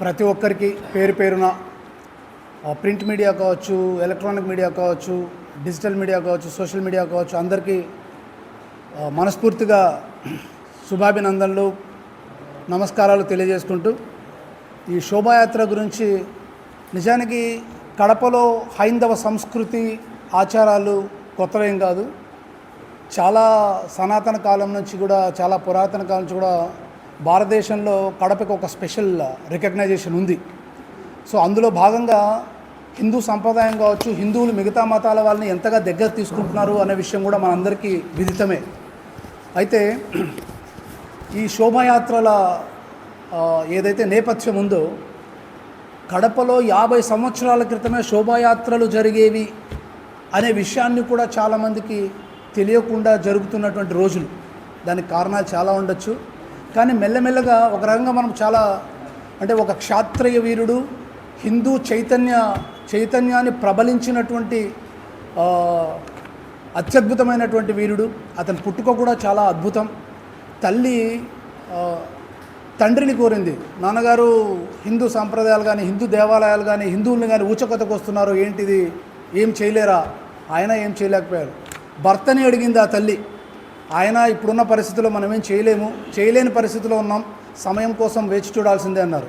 ప్రతి ఒక్కరికి పేరు పేరున ప్రింట్ మీడియా కావచ్చు ఎలక్ట్రానిక్ మీడియా కావచ్చు డిజిటల్ మీడియా కావచ్చు సోషల్ మీడియా కావచ్చు అందరికీ మనస్ఫూర్తిగా శుభాభినందనలు నమస్కారాలు తెలియజేసుకుంటూ ఈ శోభాయాత్ర గురించి నిజానికి కడపలో హైందవ సంస్కృతి ఆచారాలు కొత్తవేం కాదు. చాలా సనాతన కాలం నుంచి కూడా చాలా పురాతన కాలం నుంచి కూడా భారతదేశంలో కడపకి ఒక స్పెషల్ రికగ్నైజేషన్ ఉంది. సో అందులో భాగంగా హిందూ సంప్రదాయం కావచ్చు హిందువులు మిగతా మతాల వాళ్ళని ఎంతగా దగ్గర తీసుకుంటున్నారు అనే విషయం కూడా మనందరికీ విదితమే. అయితే ఈ శోభాయాత్రల ఏదైతే నేపథ్యం ఉందో కడపలో యాభై సంవత్సరాల క్రితమే శోభాయాత్రలు జరిగేవి అనే విషయాన్ని కూడా చాలామందికి తెలియకుండా జరుగుతున్నటువంటి రోజులు. దానికి కారణాలు చాలా ఉండొచ్చు. కానీ మెల్లమెల్లగా ఒక రకంగా మనం చాలా అంటే ఒక క్షాత్రియ వీరుడు హిందూ చైతన్య చైతన్యాన్ని ప్రబలించినటువంటి అత్యద్భుతమైనటువంటి వీరుడు. అతని పుట్టుక కూడా చాలా అద్భుతం. తల్లి తండ్రిని కోరింది. నాన్నగారు హిందూ సాంప్రదాయాలు కానీ హిందూ దేవాలయాలు కానీ హిందువుల్ని కానీ ఊచకొతకు వస్తున్నారు. ఏంటిది? ఏం చేయలేరా? ఆయన ఏం చేయలేకపోయారు? భర్తని అడిగింది ఆ తల్లి. ఆయన ఇప్పుడున్న పరిస్థితుల్లో మనం ఏం చేయలేము. చేయలేని పరిస్థితిలో ఉన్నాం. సమయం కోసం వేచి చూడాల్సిందే అన్నారు.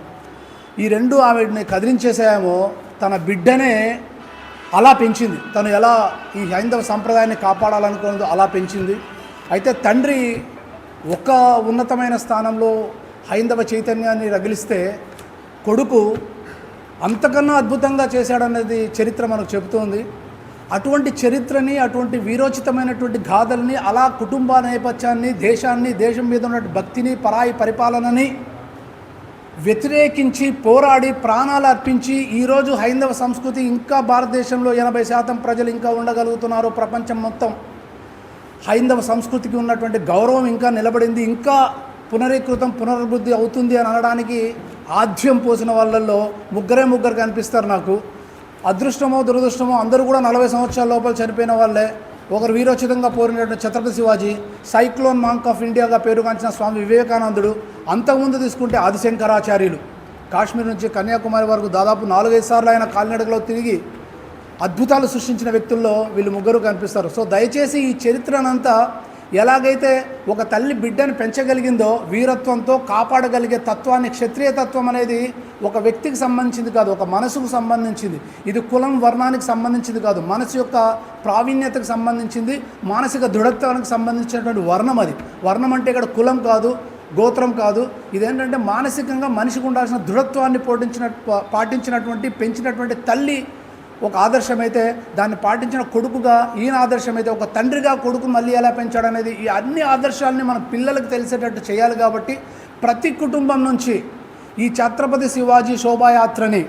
ఈ రెండు ఆవిడని కదిలించేసాయేమో తన బిడ్డనే అలా పెంచింది. తను ఎలా ఈ హైందవ సంప్రదాయాన్ని కాపాడాలనుకున్నదో అలా పెంచింది. అయితే తండ్రి ఒక ఉన్నతమైన స్థానంలో హైందవ చైతన్యాన్ని రగిలిస్తే కొడుకు అంతకన్నా అద్భుతంగా చేశాడనేది చరిత్ర మనకు చెబుతోంది. అటువంటి చరిత్రని అటువంటి వీరోచితమైనటువంటి గాథల్ని అలా కుటుంబ నేపథ్యాన్ని దేశాన్ని దేశం మీద ఉన్నటువంటి భక్తిని పరాయి పరిపాలనని వ్యతిరేకించి పోరాడి ప్రాణాలు అర్పించి ఈరోజు హైందవ సంస్కృతి ఇంకా భారతదేశంలో ఎనభై శాతం ప్రజలు ఇంకా ఉండగలుగుతున్నారు ప్రపంచం మొత్తం. హైందవ సంస్కృతికి ఉన్నటువంటి గౌరవం ఇంకా నిలబడింది. ఇంకా పునరీకృతం పునరుద్ధి అవుతుంది అని అనడానికి ఆద్యం పోసిన వాళ్ళల్లో ముగ్గురే ముగ్గురు కనిపిస్తారు నాకు. అదృష్టమో దురదృష్టమో అందరూ కూడా నలభై సంవత్సరాల లోపల చనిపోయిన వాళ్ళే. ఒకరు వీరోచితంగా పోరినటువంటి Chhatrapati Shivaji cyclone monk of ఇండియాగా పేరుగాంచిన స్వామి వివేకానందుడు అంతకుముందు తీసుకుంటే ఆదిశంకరాచార్యులు. కాశ్మీర్ నుంచి కన్యాకుమారి వరకు దాదాపు నాలుగైదు సార్లు ఆయన కాలినడకలో తిరిగి అద్భుతాలు సృష్టించిన వ్యక్తుల్లో వీళ్ళు ముగ్గురు కనిపిస్తారు. సో దయచేసి ఈ చరిత్రనంతా ఎలాగైతే ఒక తల్లి బిడ్డను పెంచగలిగిందో వీరత్వంతో కాపాడగలిగే తత్వాన్ని క్షత్రియ తత్వం అనేది ఒక వ్యక్తికి సంబంధించింది కాదు ఒక మనసుకు సంబంధించింది. ఇది కులం వర్ణానికి సంబంధించింది కాదు మనసు యొక్క ప్రావీణ్యతకు సంబంధించింది మానసిక దృఢత్వానికి సంబంధించినటువంటి వర్ణం అది. వర్ణం అంటే ఇక్కడ కులం కాదు గోత్రం కాదు. ఇదేంటంటే మానసికంగా మనిషికి ఉండాల్సిన దృఢత్వాన్ని పోటించిన పాటించినటువంటి పెంచినటువంటి తల్లి ఒక ఆదర్శమైతే దాన్ని పాటించిన కొడుకుగా ఈయన ఆదర్శమైతే ఒక తండ్రిగా కొడుకు మళ్ళీ ఎలా పెంచాడనేది ఈ అన్ని ఆదర్శాలని మన పిల్లలకు తెలిసేటట్టు చేయాలి కాబట్టి ప్రతి కుటుంబం నుంచి ఈ ఛత్రపతి శివాజీ శోభాయాత్రని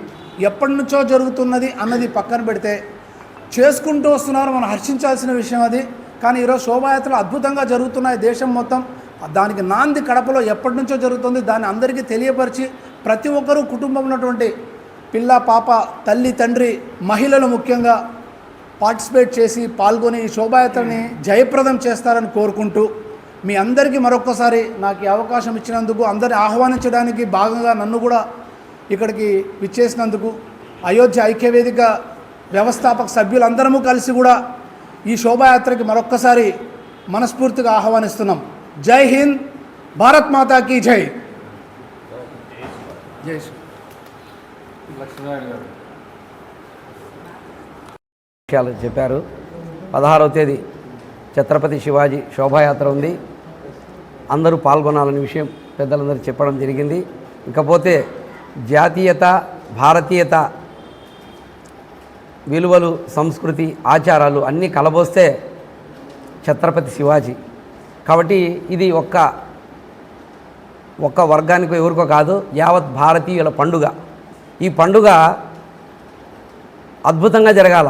ఎప్పటి నుంచో జరుగుతున్నది అన్నది పక్కన పెడితే చేసుకుంటూ వస్తున్నారు మనం హర్షించాల్సిన విషయం అది. కానీ ఈరోజు శోభాయాత్రలు అద్భుతంగా జరుగుతున్నాయి దేశం మొత్తం. దానికి నాంది కడపలో ఎప్పటి నుంచో జరుగుతుంది దాన్ని అందరికీ తెలియపరిచి ప్రతి ఒక్కరూ కుటుంబం ఉన్నటువంటి పిల్ల పాప తల్లి తండ్రి మహిళలు ముఖ్యంగా పార్టిసిపేట్ చేసి పాల్గొని ఈ శోభాయాత్రని జయప్రదం చేస్తారని కోరుకుంటూ మీ అందరికీ మరొక్కసారి నాకు ఈ అవకాశం ఇచ్చినందుకు అందరిని ఆహ్వానించడానికి భాగంగా నన్ను కూడా ఇక్కడికి విచ్చేసినందుకు అయోధ్య ఐక్యవేదిక వ్యవస్థాపక సభ్యులందరము కలిసి కూడా ఈ శోభాయాత్రకి మరొక్కసారి మనస్ఫూర్తిగా ఆహ్వానిస్తున్నాం. జై హింద్ భారత్ మాతాకి జై. జై శ్రీ విషయాలు చెప్పారు. పదహారవ తేదీ ఛత్రపతి శివాజీ శోభాయాత్ర ఉంది. అందరూ పాల్గొనాలనే విషయం పెద్దలందరూ చెప్పడం జరిగింది. ఇకపోతే జాతీయత భారతీయత విలువలు సంస్కృతి ఆచారాలు అన్నీ కలబోస్తే ఛత్రపతి శివాజీ. కాబట్టి ఇది ఒక్క ఒక్క వర్గానికో ఎవరికో కాదు యావత్ భారతీయుల పండుగ. ఈ పండుగ అద్భుతంగా జరగాల.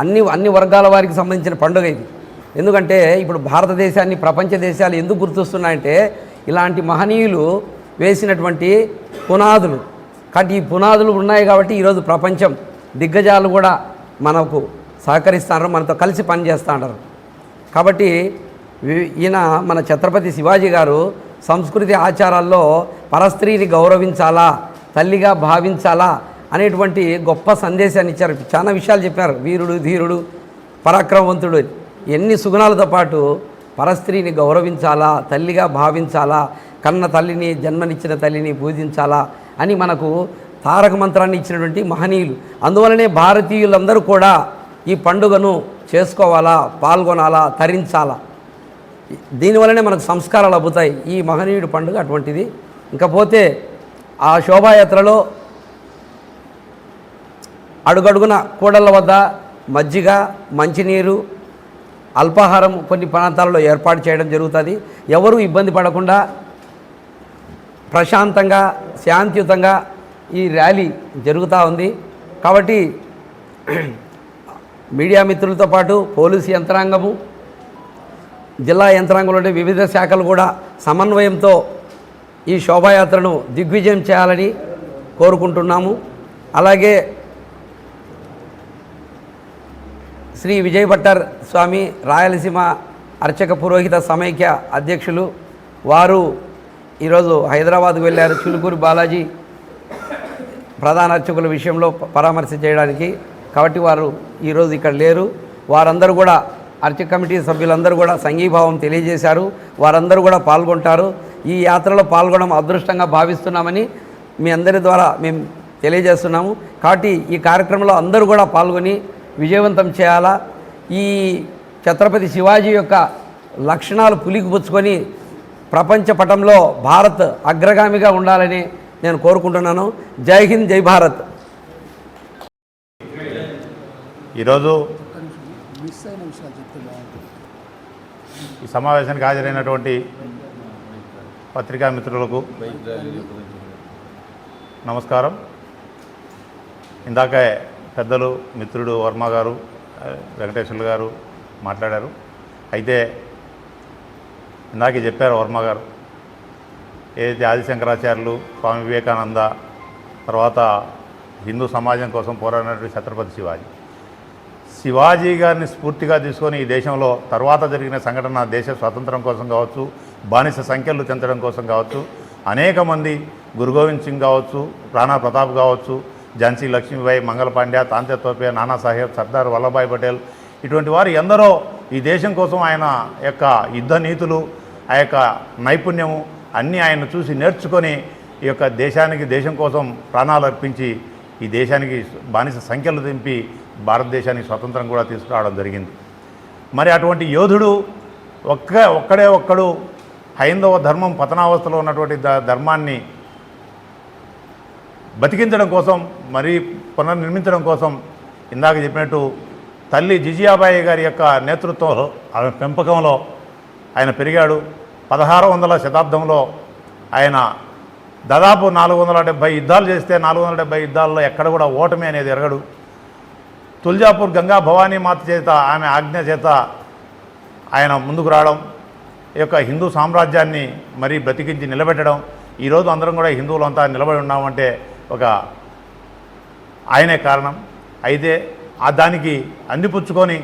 అన్ని అన్ని వర్గాల వారికి సంబంధించిన పండుగ ఇది. ఎందుకంటే ఇప్పుడు భారతదేశాన్ని ప్రపంచ దేశాలు ఎందుకు గుర్తొస్తున్నాయంటే ఇలాంటి మహనీయులు వేసినటువంటి పునాదులు. కాబట్టి ఈ పునాదులు ఉన్నాయి కాబట్టి ఈరోజు ప్రపంచం దిగ్గజాలు కూడా మనకు సహకరిస్తున్నారు మనతో కలిసి పనిచేస్తున్నారు కాబట్టి ఈయన మన ఛత్రపతి శివాజీ గారు సంస్కృతి ఆచారాల్లో పరస్త్రీని గౌరవించాలా? తల్లిగా భావించాలా అనేటువంటి గొప్ప సందేశాన్ని ఇచ్చారు. చాలా విషయాలు చెప్పారు. వీరుడు ధీరుడు పరాక్రమవంతుడు ఎన్ని సుగుణాలతో పాటు పరస్త్రీని గౌరవించాలా తల్లిగా భావించాలా కన్న తల్లిని జన్మనిచ్చిన తల్లిని పూజించాలా అని మనకు తారక మంత్రాన్ని ఇచ్చినటువంటి మహనీయులు. అందువలనే భారతీయులందరూ కూడా ఈ పండుగను చేసుకోవాలా పాల్గొనాలా తరించాలా. దీనివలనే మనకు సంస్కారాలు అబ్బుతాయి ఈ మహనీయుడి పండుగ అటువంటిది. ఇంకపోతే ఆ శోభాయాత్రలో అడుగడుగున కూడళ్ళ వద్ద మజ్జిగ మంచినీరు అల్పాహారం కొన్ని ప్రాంతాలలో ఏర్పాటు చేయడం జరుగుతుంది. ఎవరూ ఇబ్బంది పడకుండా ప్రశాంతంగా శాంతియుతంగా ఈ ర్యాలీ జరుగుతూ ఉంది. కాబట్టి మీడియా మిత్రులతో పాటు పోలీసు యంత్రాంగము జిల్లా యంత్రాంగంలోని వివిధ శాఖలు కూడా సమన్వయంతో ఈ శోభాయాత్రను దిగ్విజయం చేయాలని కోరుకుంటున్నాము. అలాగే శ్రీ విజయ్ భట్టర్ స్వామి రాయలసీమ అర్చక పురోహిత సమైక్య అధ్యక్షులు వారు ఈరోజు హైదరాబాద్కు వెళ్ళారు. చిలుకూరు బాలాజీ ప్రధాన అర్చకుల విషయంలో పరామర్శ చేయడానికి కాబట్టి వారు ఈరోజు ఇక్కడ లేరు. వారందరూ కూడా అర్చక కమిటీ సభ్యులందరూ కూడా సంఘీభావం తెలియజేశారు. వారందరూ కూడా పాల్గొంటారు. ఈ యాత్రలో పాల్గొనడం అదృష్టంగా భావిస్తున్నామని మీ అందరి ద్వారా మేము తెలియజేస్తున్నాము. కాబట్టి ఈ కార్యక్రమంలో అందరూ కూడా పాల్గొని విజయవంతం చేయాలా? ఈ ఛత్రపతి శివాజీ యొక్క లక్షణాలు పులికిపుచ్చుకొని ప్రపంచ పటంలో భారత్ అగ్రగామిగా ఉండాలని నేను కోరుకుంటున్నాను. జై హింద్ జై భారత్. ఈరోజు ఈ సమావేశానికి హాజరైనటువంటి పత్రికా మిత్రులకు నమస్కారం. ఇందాక పెద్దలు మిత్రుడు వర్మ గారు వెంకటేశ్వర్లు గారు మాట్లాడారు. అయితే ఇందాకే చెప్పారు వర్మ గారు ఏదైతే ఆదిశంకరాచార్యులు స్వామి వివేకానంద తర్వాత హిందూ సమాజం కోసం పోరాడినటువంటి ఛత్రపతి శివాజీ. శివాజీ గారిని స్ఫూర్తిగా తీసుకొని ఈ దేశంలో తర్వాత జరిగిన సంఘటన దేశ స్వాతంత్రం కోసం కావచ్చు బానిస సంఖ్యలు పెంచడం కోసం కావచ్చు అనేక మంది గురు గోవింద్ సింగ్ కావచ్చు రాణా ప్రతాప్ కావచ్చు ఝాన్సీ లక్ష్మీబాయి మంగళ పాండ్య తాంతే తోపే నానాసాహెబ్ సర్దార్ వల్లభాయ్ పటేల్ ఇటువంటి వారు ఎందరో ఈ దేశం కోసం ఆయన యొక్క యుద్ధ నీతులు ఆ యొక్క నైపుణ్యము అన్నీ ఆయన చూసి నేర్చుకొని ఈ యొక్క దేశానికి దేశం కోసం ప్రాణాలు అర్పించి ఈ దేశానికి బానిస సంఖ్యలు దింపి భారతదేశానికి స్వతంత్రం కూడా తీసుకురావడం జరిగింది. మరి అటువంటి యోధుడు ఒక్క ఒక్కడే ఒక్కడు హైందవ ధర్మం పతనావస్థలో ఉన్నటువంటి ధర్మాన్ని బతికించడం కోసం మరి పునర్నిర్మించడం కోసం ఇందాక చెప్పినట్టు తల్లి జిజియాబాయి గారి యొక్క నేతృత్వంలో ఆమె పెంపకంలో ఆయన పెరిగాడు. పదహారు వందల శతాబ్దంలో ఆయన దాదాపు నాలుగు వందల డెబ్భై యుద్ధాలు చేస్తే నాలుగు వందల డెబ్భై యుద్ధాల్లో ఎక్కడ కూడా ఓటమి అనేది ఎరగడు. తుల్జాపూర్ గంగా భవానీ మాత చేత ఆమె ఆజ్ఞ చేత ఆయన ముందుకు రావడం ఈ యొక్క హిందూ సామ్రాజ్యాన్ని మరీ బ్రతికించి నిలబెట్టడం ఈరోజు అందరం కూడా హిందువులంతా నిలబడి ఉన్నామంటే ఒక ఆయనే కారణం. అయితే ఆ దానికి అందిపుచ్చుకొని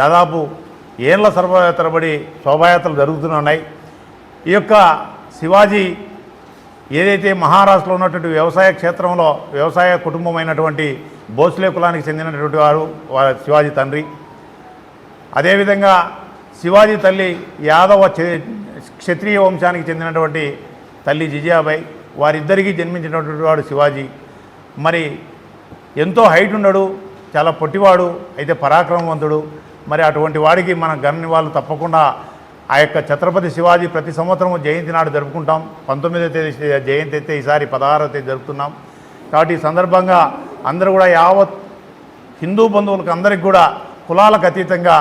దాదాపు ఏళ్ళ సర్వ తరబడి శోభాయాత్రలు జరుగుతున్నాయి ఈ యొక్క శివాజీ ఏదైతే మహారాష్ట్రలో ఉన్నటువంటి వ్యవసాయ క్షేత్రంలో వ్యవసాయ కుటుంబమైనటువంటి భోస్లే కులానికి చెందినటువంటి వారు వారి శివాజీ తండ్రి. అదేవిధంగా శివాజీ తల్లి యాదవ క్షత్రియ వంశానికి చెందినటువంటి తల్లి జిజియాబాయి వారిద్దరికీ జన్మించినటువంటి వాడు శివాజీ. మరి ఎంతో హైట్ ఉండడు చాలా పొట్టివాడు అయితే పరాక్రమవంతుడు. మరి అటువంటి వాడికి మన గన్ని వాళ్ళు తప్పకుండా ఆ యొక్క ఛత్రపతి శివాజీ ప్రతి సంవత్సరం జయంతి నాడు జరుపుకుంటాం. పంతొమ్మిదో తేదీ జయంతి అయితే ఈసారి పదహారో తేదీ జరుపుతున్నాం. కాబట్టి ఈ సందర్భంగా అందరూ కూడా యావత్ హిందూ బంధువులకు అందరికి కూడా కులాలకు అతీతంగా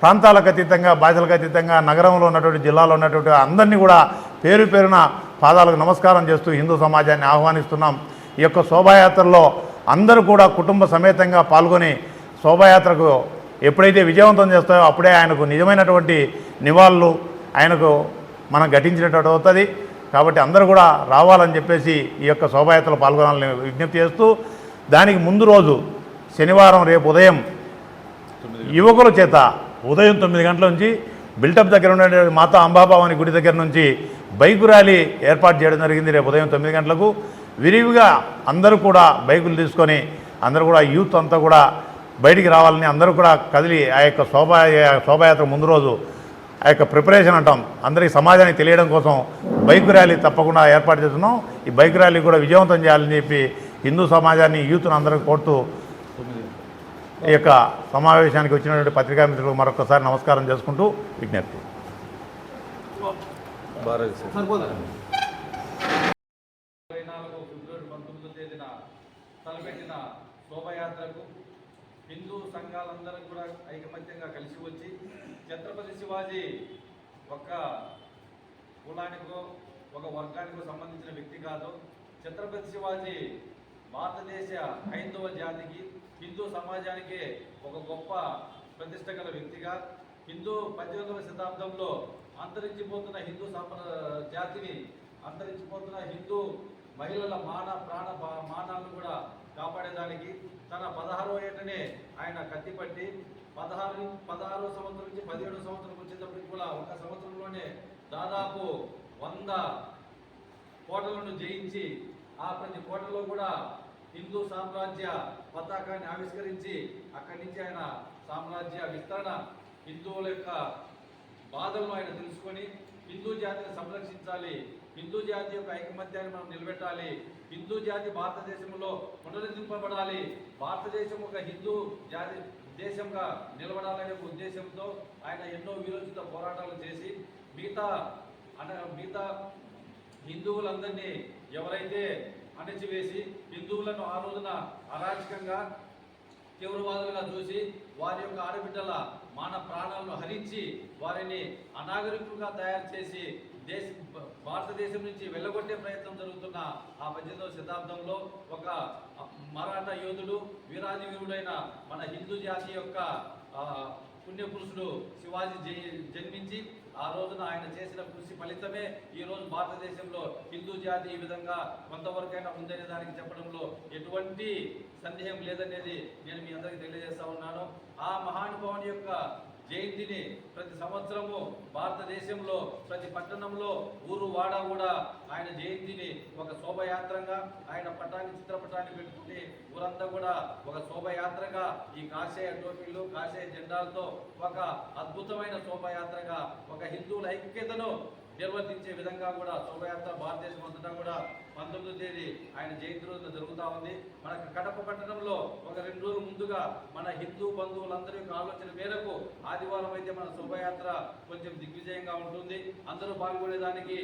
ప్రాంతాలకు అతీతంగా భాషలకు అతీతంగా నగరంలో ఉన్నటువంటి జిల్లాలో ఉన్నటువంటి అందరినీ కూడా పేరు పేరున పాదాలకు నమస్కారం చేస్తూ హిందూ సమాజాన్ని ఆహ్వానిస్తున్నాం. ఈ యొక్క శోభాయాత్రలో అందరూ కూడా కుటుంబ సమేతంగా పాల్గొని శోభాయాత్రకు ఎప్పుడైతే విజయవంతం చేస్తాయో అప్పుడే ఆయనకు నిజమైనటువంటి నివాళులు ఆయనకు మనం ఘటించినట్టు అవుతుంది. కాబట్టి అందరూ కూడా రావాలని చెప్పేసి ఈ యొక్క శోభాయాత్రలో పాల్గొనాలని విజ్ఞప్తి చేస్తూ దానికి ముందు రోజు శనివారం రేపు ఉదయం యువకుల చేత ఉదయం తొమ్మిది గంటల నుంచి బిల్టప్ దగ్గర ఉండే మాతా అంబాభావాని గుడి దగ్గర నుంచి బైక్ ర్యాలీ ఏర్పాటు చేయడం జరిగింది రేపు ఉదయం తొమ్మిది గంటలకు. విరివిగా అందరూ కూడా బైకులు తీసుకొని అందరూ కూడా యూత్ అంతా కూడా బయటికి రావాలని అందరూ కూడా కదిలి ఆ యొక్క శోభా శోభాయాత్ర ముందు రోజు ఆ యొక్క ప్రిపరేషన్ అంటాం. అందరికీ సమాజానికి తెలియడం కోసం బైక్ ర్యాలీ తప్పకుండా ఏర్పాటు చేస్తున్నాం. ఈ బైక్ ర్యాలీ కూడా విజయవంతం చేయాలని చెప్పి హిందూ సమాజాన్ని యూత్ను అందరికీ కోరుతూ ఈ యొక్క సమావేశానికి వచ్చినటువంటి పత్రికా మిత్రులకు మరొకసారి నమస్కారం చేసుకుంటూ విజ్ఞప్తి. ఇరవై నాలుగు ఫిబ్రవరి పంతొమ్మిదో తేదీన తలపెట్టిన శోభయాత్రకు హిందూ సంఘాలందరూ కూడా ఐకమత్యంగా కలిసి వచ్చి ఛత్రపతి శివాజీ ఒక కులానికో ఒక వర్గానికో సంబంధించిన వ్యక్తి కాదు. ఛత్రపతి శివాజీ భారతదేశ హైందవ జాతికి హిందూ సమాజానికి ఒక గొప్ప ప్రతిష్ట గల వ్యక్తిగా హిందూ పద్దెనిమిదవ శతాబ్దంలో అంతరించిపోతున్న హిందూ సంప్ర జాతిని అంతరించిపోతున్న హిందూ మహిళల మాన ప్రాణ మానాలను కూడా కాపాడేదానికి తన పదహారో ఏటనే ఆయన కత్తిపట్టి పదహారు పదహారో సంవత్సరం నుంచి పదిహేడు సంవత్సరం వచ్చేటప్పటికి కూడా ఒక సంవత్సరంలోనే దాదాపు వంద కోటలను జయించి ఆ ప్రతి కోటలో కూడా హిందూ సామ్రాజ్య పతాకాన్ని ఆవిష్కరించి అక్కడి నుంచి ఆయన సామ్రాజ్య విస్తరణ హిందువుల యొక్క బాధలను ఆయన తెలుసుకొని హిందూ జాతిని సంరక్షించాలి. హిందూ జాతి యొక్క ఐకమత్యాన్ని మనం నిలబెట్టాలి. హిందూ జాతి భారతదేశంలో పునరుద్ధరింపబడాలి. భారతదేశం ఒక హిందూ జాతి దేశంగా నిలబడాలనే ఒక ఉద్దేశంతో ఆయన ఎన్నో విరోచిత పోరాటాలు చేసి మిగతా అన మిగతా హిందువులందరినీ ఎవరైతే అణచివేసి హిందువులను ఆ రోజున అరాచకంగా తీవ్రవాదులుగా చూసి వారి యొక్క ఆడబిడ్డల మాన ప్రాణాలను హరించి వారిని అనాగరికులుగా తయారు చేసి దేశ భారతదేశం నుంచి వెళ్ళగొట్టే ప్రయత్నం జరుగుతున్న ఆ పద్దెనిమిదవ శతాబ్దంలో ఒక మరాఠా యోధుడు వీరాది వీరుడైన మన హిందూ జాతి యొక్క పుణ్యపురుషుడు శివాజీ జన్మించి ఆ రోజున ఆయన చేసిన కృషి ఫలితమే ఈ రోజు భారతదేశంలో హిందూ జాతి ఈ విధంగా కొంతవరకైనా ఉందనే దానికి చెప్పడంలో ఎటువంటి సందేహం లేదనేది నేను మీ అందరికీ తెలియజేస్తా ఉన్నాను. ఆ మహానుభావుని యొక్క జయంతిని ప్రతి సంవత్సరము భారతదేశంలో ప్రతి పట్టణంలో ఊరు వాడ కూడా ఆయన జయంతిని ఒక శోభయాత్రగా ఆయన పటాన్ని చిత్రపటాన్ని పెట్టుకుని ఊరంతా కూడా ఒక శోభయాత్రగా ఈ కాషాయ టోపీలు కాషాయ జెండాలతో ఒక అద్భుతమైన శోభయాత్రగా ఒక హిందువుల ఐక్యతను నిర్వర్తించే విధంగా కూడా శోభయాత్ర భారతదేశం అంతటా కూడా పంతొమ్మిదో తేదీ ఆయన జయంతి రోజున జరుగుతూ ఉంది. మనకు కడప పట్టణంలో ఒక రెండు రోజుల ముందుగా మన హిందూ బంధువులందరి యొక్క ఆలోచన మేరకు ఆదివారం అయితే మన శోభయాత్ర కొంచెం దిగ్విజయంగా ఉంటుంది. అందరూ పాల్గొనేదానికి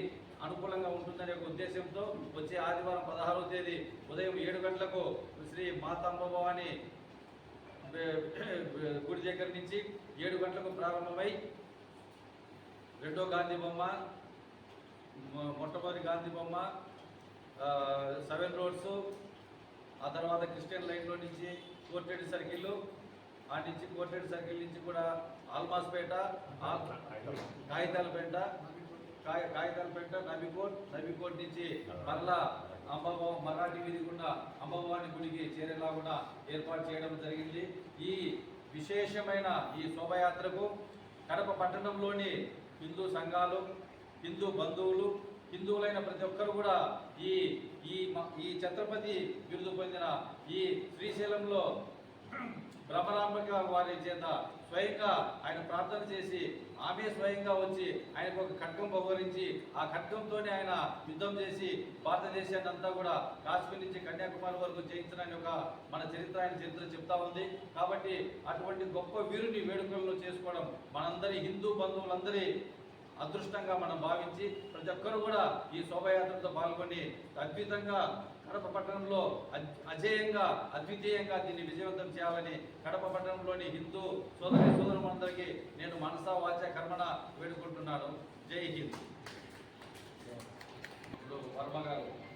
అనుకూలంగా ఉంటుందనే ఒక ఉద్దేశంతో వచ్చే ఆదివారం పదహారో తేదీ ఉదయం ఏడు గంటలకు శ్రీ మాతాంబ భవాని గుడి దగ్గర నుంచి ఏడు గంటలకు ప్రారంభమై రెండో గాంధీ బొమ్మ మొట్టమొదటి గాంధీ బొమ్మ సెవెన్ రోడ్స్ ఆ తర్వాత క్రిస్టియన్ లైన్లో నుంచి కోర్టెడ్ సర్కిల్ ఆ నుంచి కోర్టెడ్ సర్కిల్ నుంచి కూడా ఆల్మాస్పేట కాగితాలపేట కాయ కాగితాలపేట నబికోట్ నబికోట్ నుంచి మరలా అంబభవ మరాఠీ వీధి గుండా అంబభవాని గుడికి చేరేలా కూడా ఏర్పాటు చేయడం జరిగింది. ఈ విశేషమైన ఈ శోభయాత్రకు కడప పట్టణంలోని హిందూ సంఘాలు హిందూ బంధువులు హిందువులైన ప్రతి ఒక్కరు కూడా ఈ ఈ మ- ఈ ఛత్రపతి బిరుదు పొందిన ఈ శ్రీశైలంలో బ్రహ్మరాంబిక వారి చేత స్వయంగా ఆయన ప్రార్థన చేసి ఆమె స్వయంగా వచ్చి ఆయనకు ఒక ఖడ్గం బహుకరించి ఆ ఖడ్గంతోనే ఆయన యుద్ధం చేసి భారతదేశాన్ని అంతా కూడా కాశ్మీర్ నుంచి కన్యాకుమారి వరకు జయించడానికి ఒక మన చరిత్ర ఆయన చరిత్ర చెప్తా ఉంది. కాబట్టి అటువంటి గొప్ప వీరుని వేడుకలను చేసుకోవడం మనందరి హిందూ బంధువులందరి అదృష్టంగా మనం భావించి ప్రతి ఒక్కరు కూడా ఈ శోభయాత్రతో పాల్గొని అద్భుతంగా కడప పట్టణంలో అజేయంగా అద్వితీయంగా దీన్ని విజయవంతం చేయాలని కడప పట్టణంలోని హిందూ సోదరి సోదరులందరికీ నేను మనసా వాచ కర్మణ వేడుకుంటున్నాను. జై హింద్. ఇప్పుడు వర్మ గారు.